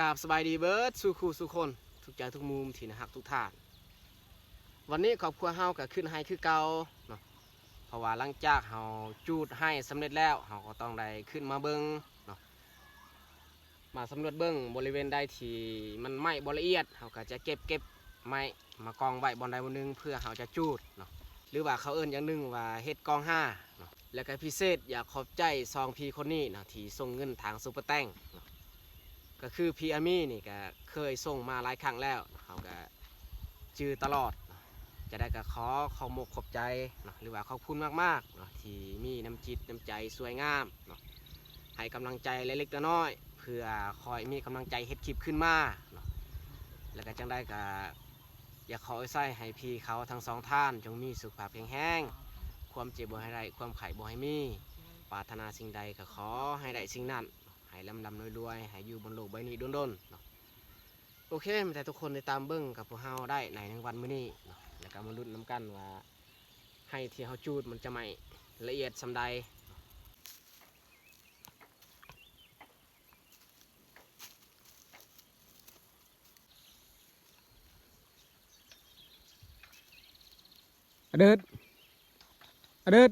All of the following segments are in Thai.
กราบสบายดีเบิร์ดสู่คู่สู่คน ทุกใจทุกมุมที่นะฮักทุกท่าน วันนี้ครอบครัวเฮาก็ขึ้นให้คือเก่าเนาะเพราะว่าหลังจากเฮาจูดให้สำเร็จแล้วเฮาก็ต้องได้ขึ้นมาเบิงเนาะมาสำรวจเบิงบริเวณใดที่มันไหม้บ่ละเอียดเฮาก็จะเก็บเก็บไม้มากองไว้บอนใดบอนหนึ่งเพื่อเฮาจะจูดเนาะหรือว่าเขาเอิ้นอย่างหนึงว่าเฮ็ดกองห้าเนาะแล้วก็พิเศษอยากขอบใจซองพีคนนี้เนาะที่ส่งเงินทางซุปเปอร์แตง ก็คือพีอามี่นี่ก็เคยส่งมาหลายครั้งแล้วเขาก็จือตลอด จะได้ก็ขอขอมกขอบใจเนาะหรือว่าขอบคุณมากๆเนาะที่มีน้ำจิตน้ำใจสวยงามเนาะให้กำลังใจเล็กๆน้อยๆเพื่อคอยมีกำลังใจเฮ็ดคลิปขึ้นมาเนาะแล้วก็จังได้ก็อยากขอไว้ใส่ให้พี่เขาทั้งสองท่านจงมีสุขภาพแข็งแรงความเจ็บบ่ให้ได้ความไข่บ่ให้มีปรารถนาสิ่งใดก็ขอให้ได้สิ่งนั้น ให้ลำลำรวยๆให้อยู่บนโลกใบนี้ดนๆเนาะโอเคมแต่ทุกคนได้ตามเบิ้งกับพวกเฮาได้ในในวันมื้อนี้เนาะแล้วก็มาลุ้นน้ำกันว่าให้ที่เฮาจูดมันจะไม่ละเอียดสำใดอเดิดอเดิด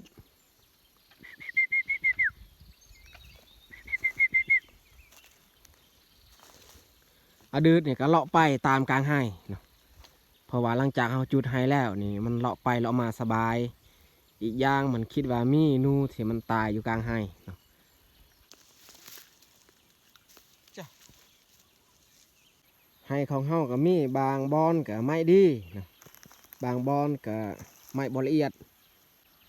อเดิดเนี่ยก็เลาะไปตามกลางให้เนาะเพราะว่าหลังจากเราจุดให้แล้วนี่มันเลาะไปเลาะมาสบาย อีกอย่างมันคิดว่ามีหนูที่มันตายอยู่กลางให้เนาะจ้ะให้ของเฮาก็มีบางบอนก็ไม่ดีเนาะบางบอนก็ไม่บละเอียด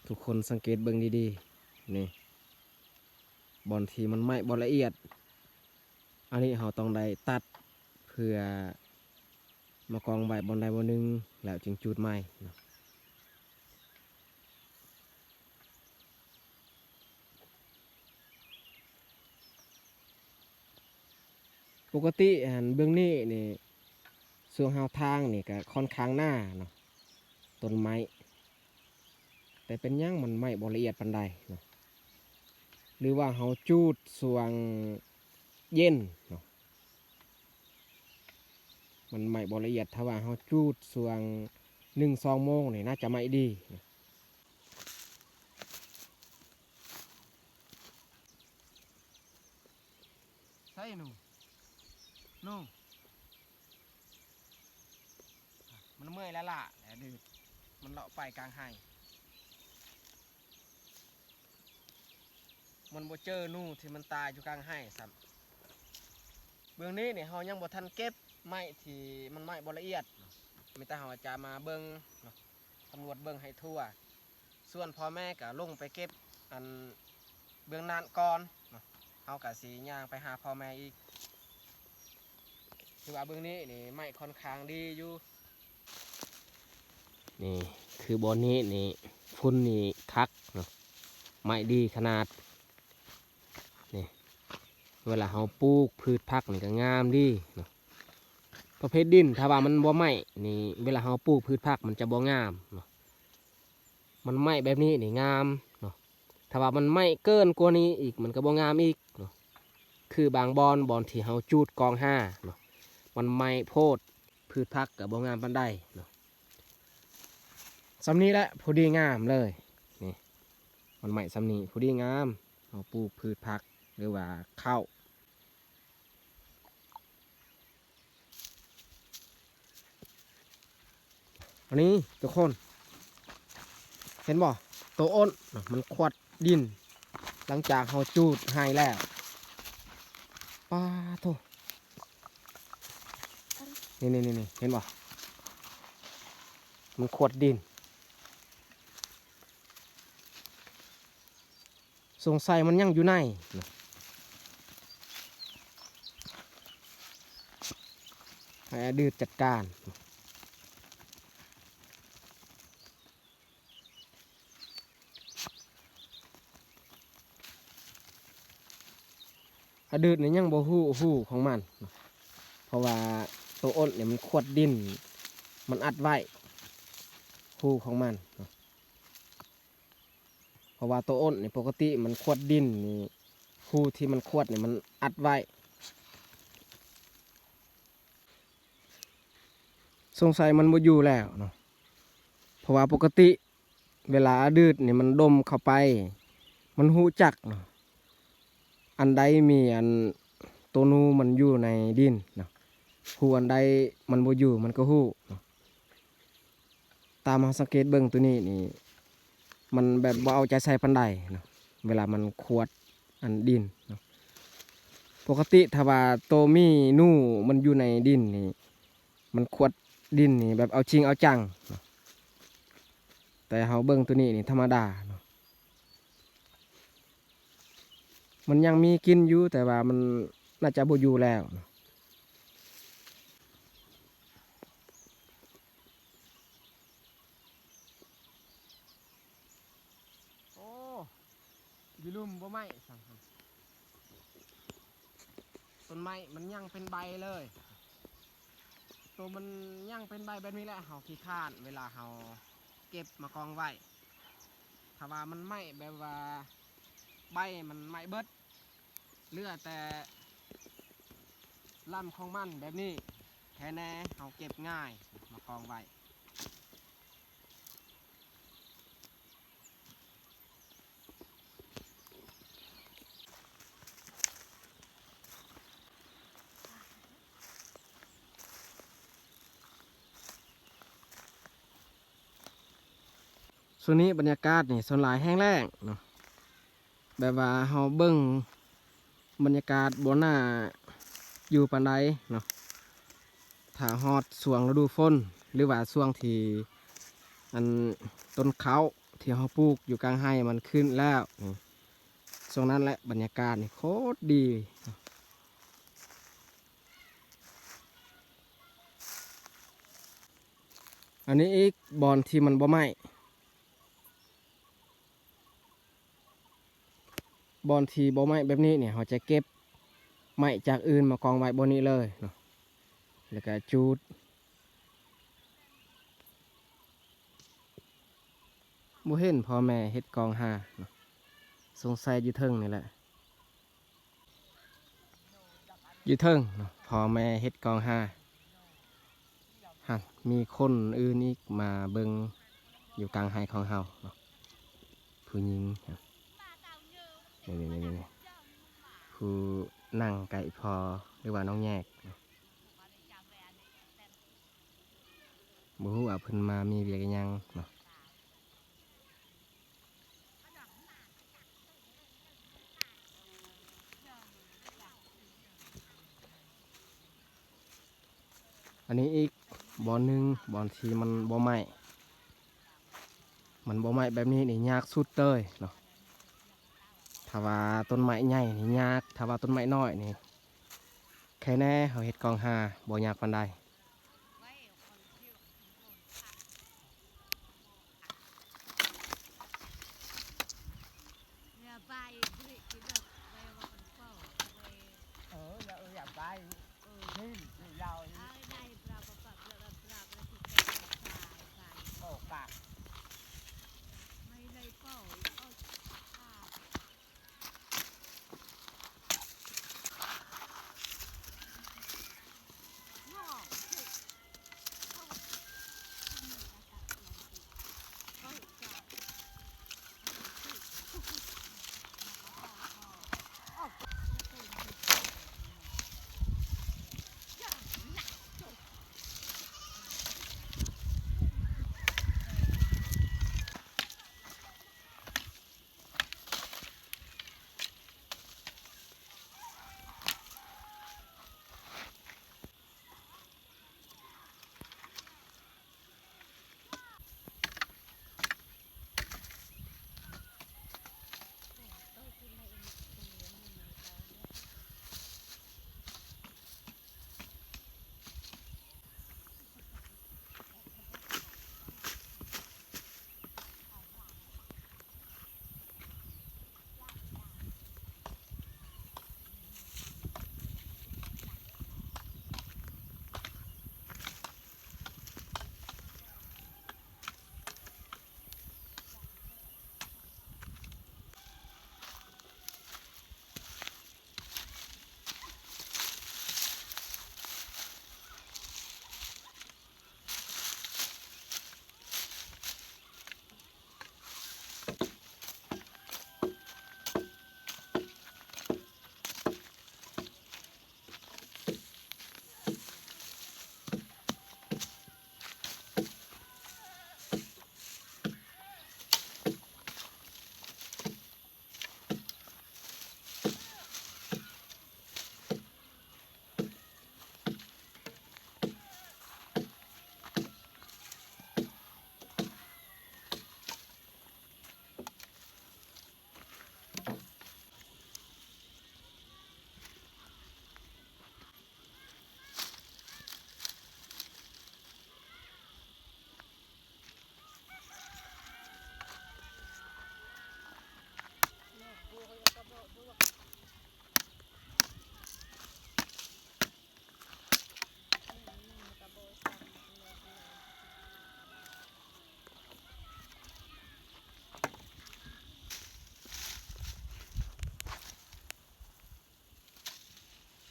ทุกคนสังเกตเบิ่งดีๆนี่บอนที่มันไม่บละเอียด อันนี้เราต้องได้ตัดเพื่อมากองใบบนใดบนหนึ่งแล้วจึงจูดใหม่ปกติอันเบื้องนี้นี่ส่วนหาวทางนี่ก็ค่อนข้างหน้าเนาะต้นไม้ แต่เป็นหยังมันไม่บละเอียดปันใดเนาะหรือว่าเขาจูดสวงเย็นเนาะ มันไหมบละเอียดถ้าว่าเขาจูดสวงหนึ่งสองโมงนี่น่าจะไหมดีใช่หนูหนูมันเมื่อยแล้วล่ะแหละดืดมันเลาะไปกลางให้มันบ่เจอหนูที่มันตายอยู่กลางให้ซ้ำเบื้องนี้เนี่ยเฮายังบ่ทันเก็บ ไม้ที่มันไม้บละเอียดมีแต่เฮาจะมาเบิ่งตำรวจเบิ่งให้ทั่ว ส่วนพ่อแม่ก็ลงไปเก็บอันเบื้องนั้นก่อนเนาะเฮาก็สิย่างไปหาพ่อแม่อีกคือว่าเบื้องนี้นี่ไม้ค่อนข้างดีอยู่นี่คือบอนนี้นี่ฝุ่นนี่คักเนาะไม่ดีขนาดนี่เวลาเขาปลูกพืชผักนี่ก็งามดีเนาะ ประเภทดินถ้าว่ามันบ่ไหม้นี่ เวลาเขาปลูกพืชผักมันจะบ่งามเนาะมันไหม้แบบนี้นี่งามเนาะถ้าว่ามันไหม้เกินกว่านี้อีกมันก็บ่งามอีกเนาะคือบางบอนบอนที่เขาจูดกองห้าเนาะมันไหม้โพดพืชผักกับบ่งามปานใดเนาะสำนี้แหละพอดีงามเลยนี่มันใหม่สำนี้พอดีงามเราปลูกพืชผักหรือว่าข้าว อันนี้ทุกคน เห็นบ่ตัวอ้นมันขวดดิน หลังจากเขาจูดให้แล้วป้าโถนี่นี่นี่นเห็นบ่มันขวดดิน สงสัยมันยังอยู่ในให้อดืดจัดการ อดืดนี่ยังบ่หู้หู้ของมัน เพราะว่าตัวอ้นเนี่ยมันขวดดิน มันอัดไว้หู้ของมัน เพราะว่าตัวอ้นเนี่ยปกติมันขวดดินนี่หู้ที่มันขวดเนี่ยมันอัดไว้สงสัยมันบ่อยู่แล้วเนาะ เพราะว่าปกติเวลาอดืดเนี่ยมันดมเข้าไป มันหูจักเนาะ อันใดมีอันตัวนูมันอยู่ในดินเนาะหูอันใดมันบ่อยู่มันก็หูเนาะตามเราสังเกตเบิ่งตัวนี้นี่ มันแบบบ่เอาใจใส่ปันใดเนาะเวลามันขวดอันดินเนาะปกติถ้าว่าโตวมีนู่มันอยู่ในดินนี่ มันขวดดินนี่แบบเอาจริงเอาจังนะแต่เฮาเบิ่งตัวนี้นี่ธรรมดาเนาะ มันยังมีกินอยู่แต่ว่ามันน่าจะบ่อยู่แล้วโอ้ยลุมบ่ไหมสั่งต้นไม้มันยังเป็นใบเลย ตัวมันยังเป็นใบแบบนี้แหละเฮาขี้ข้านเวลาเฮาเก็บมากองไว้ถ้าว่ามันไหม้แบบว่าใบมันไหม้เบิด เลือแต่ลำของมันแบบนี้แค่แน่เฮาเก็บง่ายมากองไว้ส่วนนี้บรรยากาศนี่ส่วนหลายแห้งแล้งเนาะแบบว่าเฮาเบิ่ง บรรยากาศบนหน้าอยู่ปานใดเนาะถ้าฮอดช่วงฤดูฝนหรือว่าช่วงที่อันต้นเขาที่เฮาปลูกอยู่กลางไร่มันขึ้นแล้วนี่ช่วงนั้นแหละบรรยากาศนี่โคตรดีอันนี้อีกบอนที่มันบ่ไหม บอนทีบ่ไม้แบบนี้เนี่ยเขาจะเก็บไม้จากอื่นมากองไว้บนนี้เลยเนาะแล้วก็จูดบ่เห็นพ่อแม่เฮ็ดกองหาเนาะสงสัยอยู่เทิงนี่แหละอยู่เทิงเนาะพ่อแม่เฮ็ดกองหาหันมีคนอื่นอีกมาเบิงอยู่กลางไฮของเฮาเนาะผู้หญิงเนาะ นี่นี่นี่นี่ผู้นั่งไก่พอหรือว่าน้องแยกบ่ฮู้ว่าเพิ่นมามีเวียกอิหยังเนาะอันนี้อีกบอนหนึ่งบอนที่มันบ่ไหม้มันบ่ไหม้แบบนี้นี่ยากสุดเลยเนาะ ถ้าว่าต้นไม้ใหญ่นี่ยากถ้าว่าต้นไม้น้อยนี่แค่แน่เขาเห็ดกองหาบ่ยากปานใด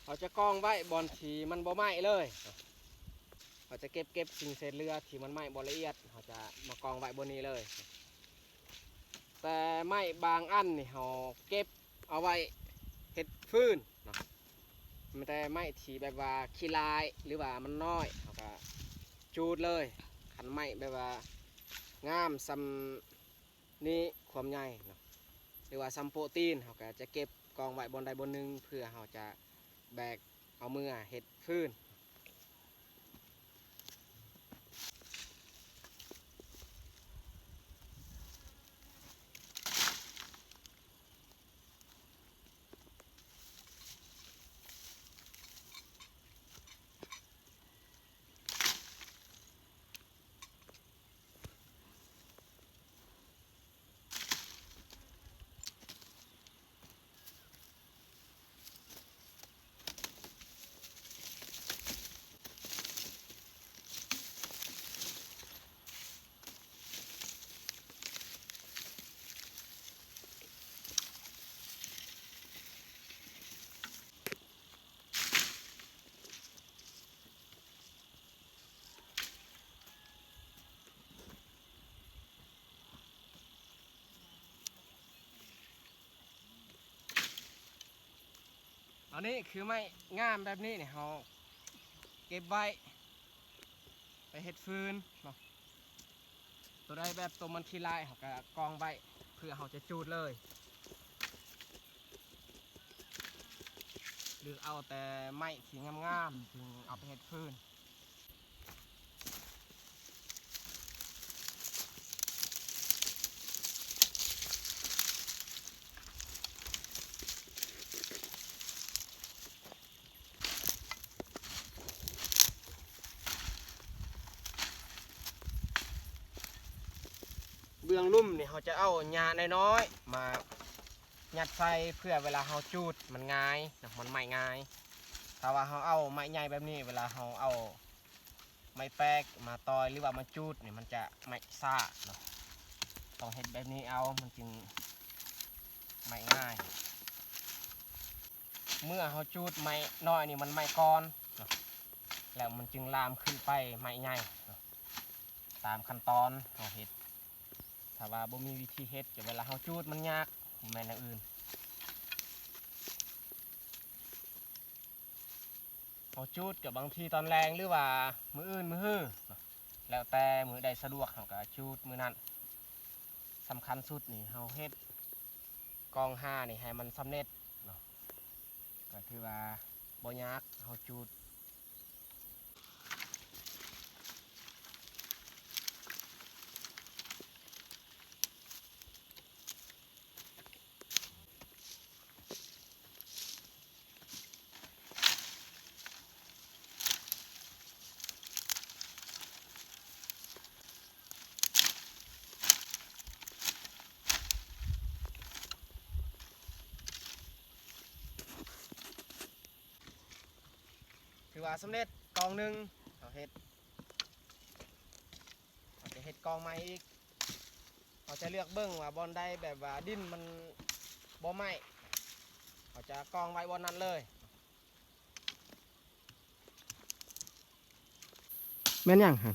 เขาจะกองไว้บอลทีมันบ่ไหม้เลย เขาจะเก็บเก็บสิ่งเศษเรือที่มันไหม้บ่ละเอียด เขาจะมากองไว้บนนี้เลย แต่ไม้บางอันนี่เขาเก็บเอาไว้เห็ดฟืนนะแต่ไม้ที่แบบว่าขี้ลายหรือว่ามันน้อยเขาก็จูดเลยขันไม้แบบว่างามซำนี้ความใหญ่เนาะหรือว่าซัมโปรตีนเขาก็จะเก็บกองไว้บนใดบนหนึ่งเพื่อเขาจะ แบกเอามือเห็ดฟืน อันนี้คือไม้งามแบบนี้เนี่ยเขาเก็บไว้ไปเห็ดฟืนเนาะตัวใดแบบตัวมันขี้ลายเขาก็กองไว้เพื่อเขาจะจูดเลย หรือเอาแต่ไม้ที่งามๆจึงเอาไปเห็ดฟืนืองลุ่มเนี่ยเขาจะเอาหญ้าน้อยๆมายัดใส่เพื่อเวลาเขาจูดมันง่ายนะมันไม่ง่ายถ้าว่าเขาเอาไม้ใหญ่แบบนี้ เวลาเขาเอาไม้แป๊กมาตอยหรือว่ามาจูดเนี่ยมันจะไม่ซ่าเนาะต้องเห็ดแบบนี้เอามันจึงไม่ง่าย เมื่อเขาจูดไม้น้อยนี่มันไม่ก้อนแล้วมันจึงลามขึ้นไปไม้ใหญ่าะตามขั้นตอนเขาเห็ด ถ้าว่าบ่มีวิธีเฮ็ดจะเวลาเฮาจูดมันยากแม่นอย่างอื่นเฮาจูดกับบางทีตอนแรงหรือว่ามืออื่นมือฮื้อแล้วแต่มือใดสะดวกเฮาก็จูดมือนั้นสำคัญสุดนี่เฮาเฮ็ดกองห้านี่ให้มันสำเร็จเนาะก็คือว่าบ่ยากเฮาจูด ว่าสำเร็จกองหนึ่งเอาเฮ็ดเอาจะเฮ็ดกองใหม่อีกเราจะเลือกเบิ้งว่าบอลใดแบบว่าดินมันบ่ไหม้เขาจะกองไว้บนนั้นเลยแม่นยังฮะ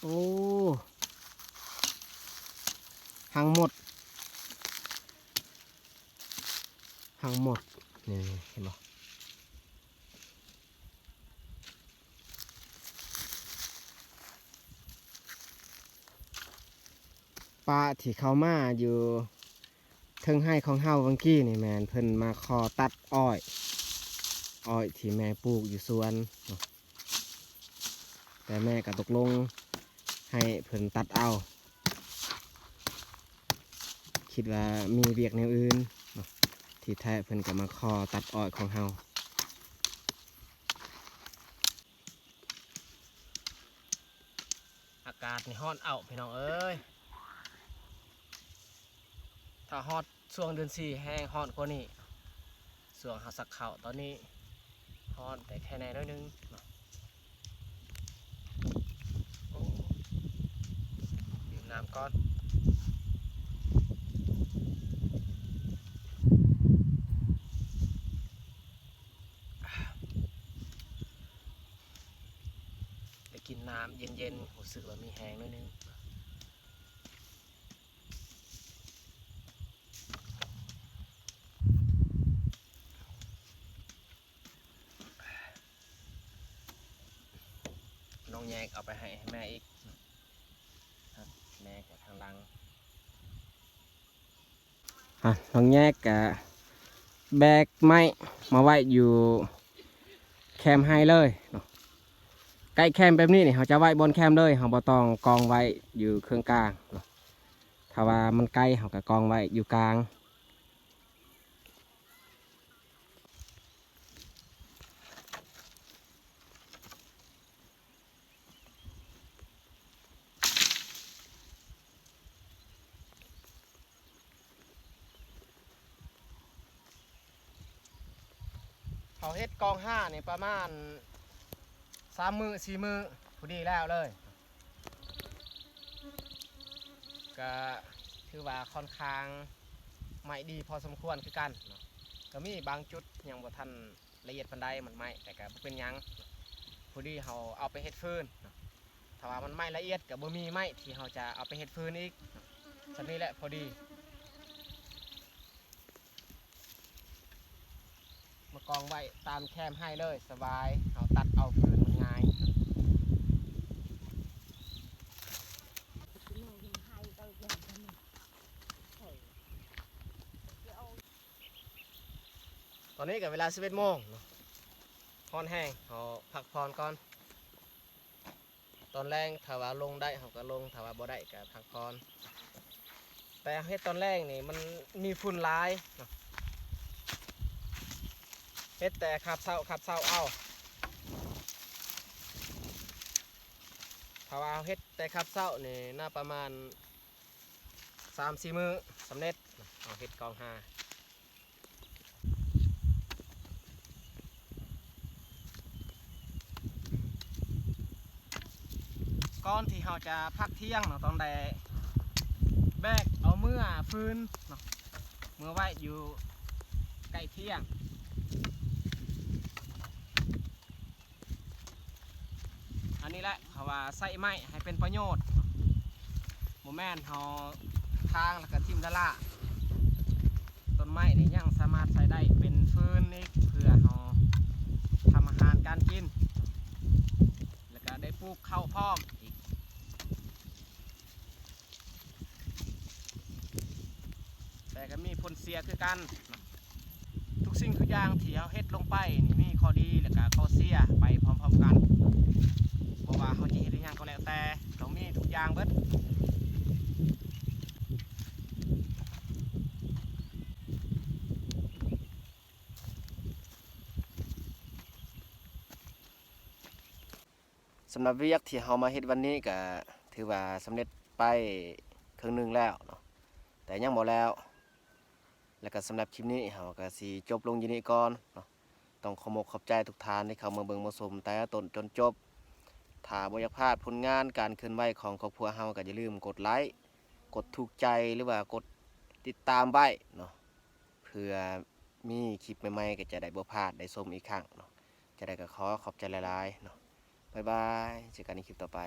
โอ้หังหมดหังหมด นี่เห็นบ่ปลาที่เขามาอยู่เทิงให้ของเฮาวังกี้นี่แมนเพิ่นมาคอตัดอ้อย อ้อยที่แม่ปลูกอยู่สวน แต่แม่ก็ตกลงให้เพิ่นตัดเอา คิดว่ามีเบียกแนวอื่น ที่แท้เพิ่นก็มาคอตัดอ้อยของเฮาอากาศนี่ฮ้อนเอาพี่น้องเอ้ยถ้าฮอดช่วงเดือนสี่แห้งฮอนกว่านี้ช่วงหาสักเข่าตอนนี้ฮอนแต่แค่ไหนน้อยนึงนาะโอ้ดื่มน้ ก่อนเย็นๆรู้สึกว่ามีแหงนิดนึงน้องแยกเอาไปให้แม่อีกแม่กับทางลังอะน้องแยกกะแบกไม้มาไว้อยู่แคมป์ให้เลยเนาะ ใกล้แคมป์แบบนี้นี่เขาจะไว้บนแคมป์เลยเขาบ่ต้องกองไว้อยู่เครื่องกลางถ้าว่ามันใกล้เขาก็กองไว้อยู่กลางเขาเฮ็ดกองห้าเนี่ยประมาณ สามมือสี่มือพอดีแล้วเลยก็ถือว่าค่อนข้างไม่ดีพอสมควรคือกันเนาะก็มีบางจุดยังบ่ทันละเอียดปานใดมันไม่แต่ก็บ่เป็นยังพอดีเขาเอาไปเฮ็ดฟืนถ้าว่ามันไม่ละเอียดก็บ่มีไม้ที่เขาจะเอาไปเฮ็ดฟืนอีกเนาะสันนี้แหละพอดีมากองไว้ตามแคมให้เลยสบายเอาตัดเอาฟืนมันง่าย ที่น้องเห็นไฮก็อย่างนั้นน่ะเฮ้ยเดี๋ยวเอา ตอ นี้กับเวลา11โมงเนาะพอนแห้งเขาพักผ่อนก่อน ตอนแรงถ้าว่าลงได้เขาก็ลงถ้าว่าบ่ได้ก็พักผ่อนแต่เฮ็ดตอนแรกนี่มันมีฝุ่นหลายเฮ็ดแต่ขับเศร้าขับเศร้าเอาถ้าว่าเฮ็ดแต่ขับเศร้านี่น่าประมาณ3-4มื้อสำเร็จเอาเฮ็ดกองห้า ก่อนที่เราจะพักเที่ยงเนาะตอนใดแบกเอาเมื่อฟืนเนาะเมื่อไว้อยู่ใกล้เที่ยงอันนี้แหละเขาว่าใส่ไม้ให้เป็นประโยชน์โมแมนเขาทางแล้วก็ทิมดาล่าต้นไม้นี่ยังสามารถใส่ได้เป็นฟืนอีกเพื่อเขาทำอาหารการกิน แล้วก็ได้ปลูกข้าวพร้อมอีก แต่ก็มีผลเสียคือกันเนาะทุกสิ่งทุกอย่างที่เราเฮ็ดลงไปนี่มีข้อดีแล้วก็ข้อเสียไปพร้อมๆกันเพราะว่าเขาจะเฮ็ดอหยังก็แล้วแต่ต้องมีทุกอย่างเบิดสำหรับวียกที่เรามาเฮ็ดวันนี้ก็ถือว่าสำเร็จไปครึ่งหนึงแล้ว แต่ยังบ่แล้ว แล้วก็สำหรับคลิปนี้เราก็สิจบลงอยู่นี้ก่อนเนาะต้องขอมกขอบใจทุกท่านที่เข้ามาเบิ่งมาชมแต่ต้นจนจบถ้าบ่อยากพลาดผลงานการเคลื่อนไหวของครอบครัวเฮาก็อย่าลืมกดไลค์กดถูกใจหรือว่ากดติดตามไว้เนาะเพื่อมีคลิปใหม่ๆก็จะได้บ่พลาดได้ชมอีกครั้งเนาะจะได้ก็ขอขอบใจหลายๆเนาะบ๊ายบายเจอกันในคลิปต่อไป